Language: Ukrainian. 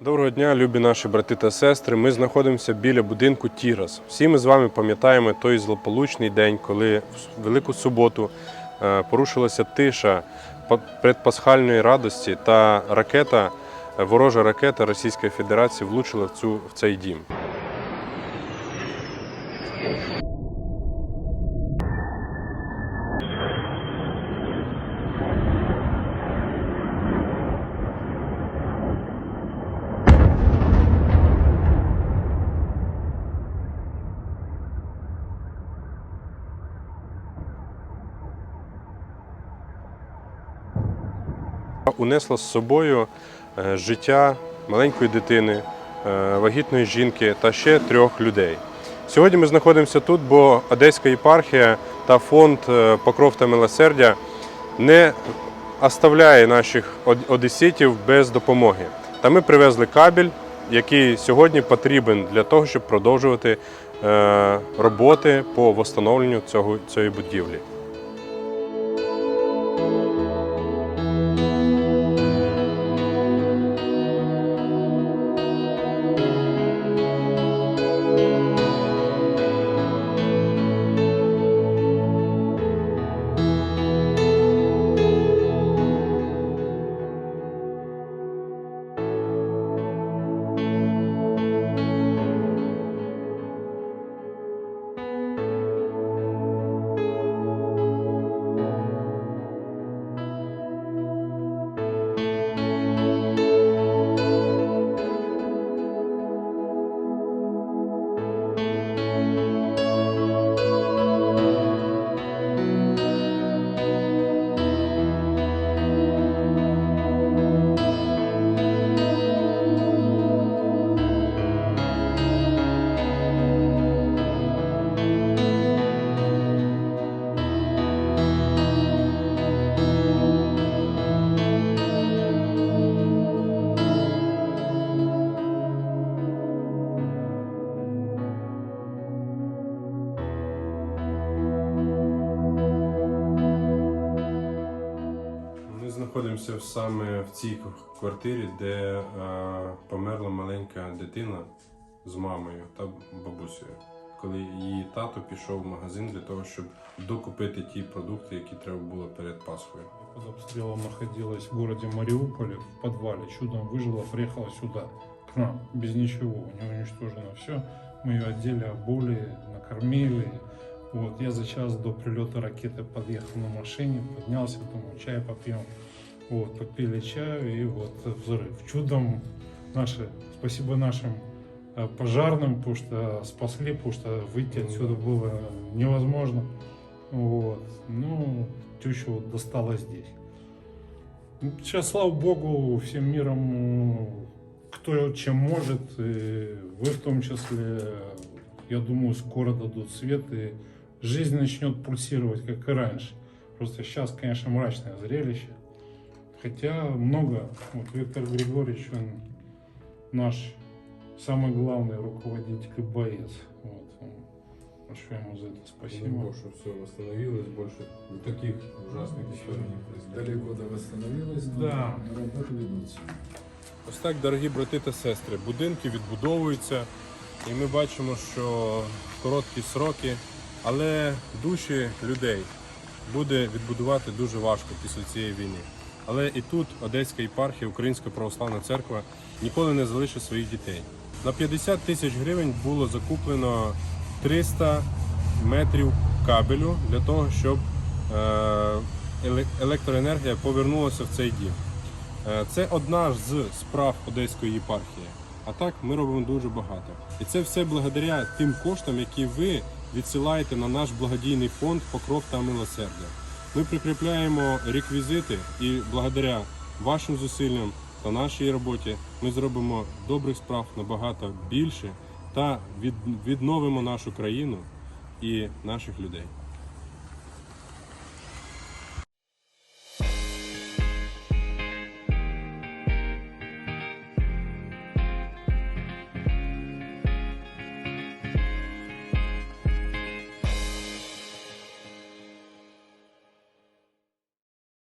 Доброго дня, любі наші брати та сестри. Ми знаходимося біля будинку Тірас. Всі ми з вами пам'ятаємо той злополучний день, коли в Велику суботу е, порушилася тиша предпасхальної радості та ракета, е, ворожа ракета Російської Федерації влучила в, цю, в цей дім. Унесла з собою е, життя маленької дитини, е, вагітної жінки та ще трьох людей. Сьогодні ми знаходимося тут, бо Одеська єпархія та фонд е, Покров та милосердя не оставляє наших од- одеситів без допомоги. Та ми привезли кабель, який сьогодні потрібен для того, щоб продовжувати роботи по встановленню цього, цієї будівлі. знаходимося саме в цій квартирі, де е, померла маленька дитина з мамою та бабусею, коли її тато пішов в магазин для того, щоб докупити ті продукти, які треба було перед Пасхою. Под обстрелом находилась в городе Мариуполе в подвале. Чудом выжила, приехала сюда, к нам, без ничего. У нее уничтожено все. Мы ее одели, обули, накормили. Вот, я за час до прилета ракеты подъехал на машине, поднялся, думаю, чай попьем. Вот, попили чаю и вот взрыв. Чудом наши, спасибо нашим э, пожарным, потому что спасли, потому что выйти отсюда было невозможно. Вот. Ну, теща вот достала здесь. Ну, Сейчас, слава богу, всем миром, кто чем может, и вы в том числе, я думаю, скоро дадут свет, и жизнь начнет пульсировать, как и раньше. Просто сейчас, конечно, мрачное зрелище. Хотя много. Вот Виктор Григорьевич, он наш самый главный руководитель и боец. Вот. он- Большое ему за это спасибо. что все восстановилось, больше таких ужасных историй не происходило. Далеко до восстановилось, но Да. работы ведутся. Ось так, дорогі брати та сестри, будинки відбудовуються, і ми бачимо, що в короткі сроки, але душі людей буде відбудувати дуже важко після цієї війни. Але і тут Одеська єпархія, Українська православна церква ніколи не залишить своїх дітей. На 50 тисяч гривень було закуплено 300 метрів кабелю для того, щоб е, електроенергія повернулася в цей дім. Е, Це одна з справ Одеської єпархії. А так ми робимо дуже багато. І це все благодаря тим коштам, які ви відсилаєте на наш благодійний фонд Покров та милосердя. Ми прикріпляємо реквізити і благодаря вашим зусиллям та нашій роботі ми зробимо добрих справ набагато більше та від- відновимо нашу країну і наших людей.